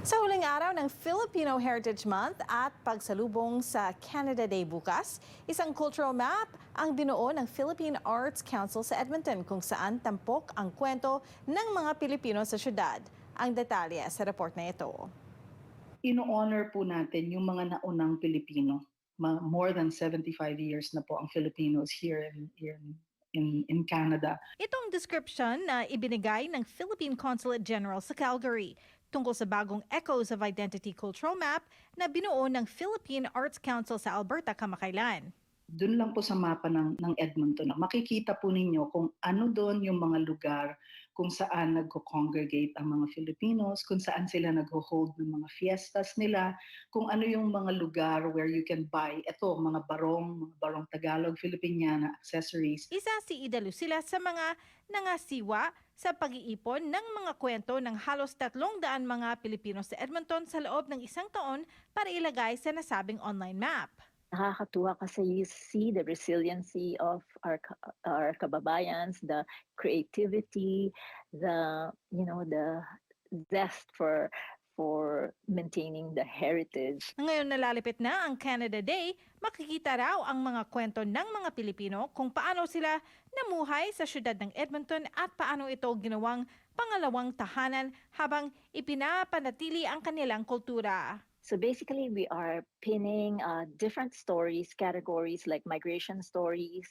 Sa huling araw ng Filipino Heritage Month at pagsalubong sa Canada Day bukas, isang cultural map ang binuo ng Philippine Arts Council sa Edmonton kung saan tampok ang kwento ng mga Pilipino sa syudad. Ang detalye sa report na ito. ino-honor po natin yung mga naunang Pilipino. More than 75 years na po ang Filipinos here in, in, in, in Canada. Itong description na ibinigay ng Philippine Consulate General sa Calgary tungkol sa bagong Echoes of Identity Cultural Map na binuo ng Philippine Arts Council sa Alberta kamakailan. Doon lang po sa mapa ng, ng Edmonton, makikita po ninyo kung ano doon yung mga lugar kung saan nagko-congregate ang mga Filipinos, kung saan sila nagho-hold ng mga fiestas nila, kung ano yung mga lugar where you can buy, ito, mga barong, mga barong Tagalog, Filipiniana accessories, Isa si Ida Lucila sa mga nangasiwa sa pag-iipon ng mga kwento ng halos tatlong daan mga Pilipino sa Edmonton sa loob ng isang taon para ilagay sa nasabing online map. Nakakatuwa kasi you see the resiliency of our our kababayans, the creativity, the you know the zest for for maintaining the heritage. Ngayon nalalapit na ang Canada Day, makikita raw ang mga kwento ng mga Pilipino kung paano sila namuhay sa syudad ng Edmonton at paano ito ginawang pangalawang tahanan habang ipinapanatili ang kanilang kultura. So basically, we are pinning uh, different stories, categories like migration stories,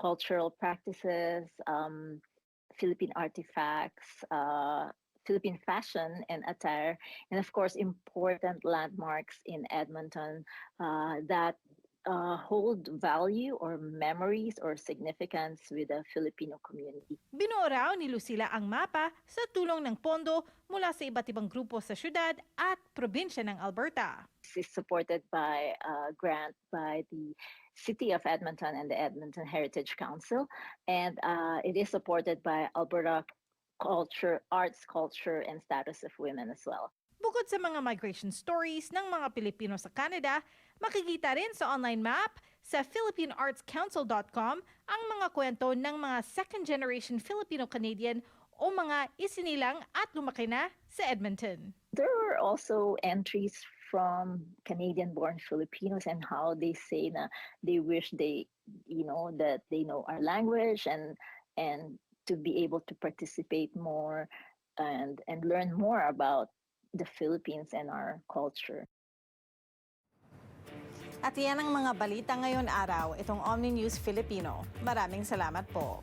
cultural practices, um, Philippine artifacts, uh, Philippine fashion and attire, and of course, important landmarks in Edmonton uh, that uh, hold value or memories or significance with the Filipino community. Binuo raw ni Lucila ang mapa sa tulong ng pondo mula sa iba't ibang grupo sa syudad at probinsya ng Alberta. This is supported by a grant by the City of Edmonton and the Edmonton Heritage Council, and uh, it is supported by Alberta Culture, Arts, Culture, and Status of Women as well. Bukod sa mga migration stories ng mga Pilipino sa Canada, makikita rin sa online map sa philippineartscouncil.com ang mga kwento ng mga second-generation Filipino-Canadian o mga isinilang at lumaki na sa Edmonton. There are also entries from Canadian-born Filipinos and how they say na they wish they, you know, that they know our language and and to be able to participate more and and learn more about the Philippines and our culture. At yan ang mga balita ngayon araw, itong Omni News Filipino. Maraming salamat po.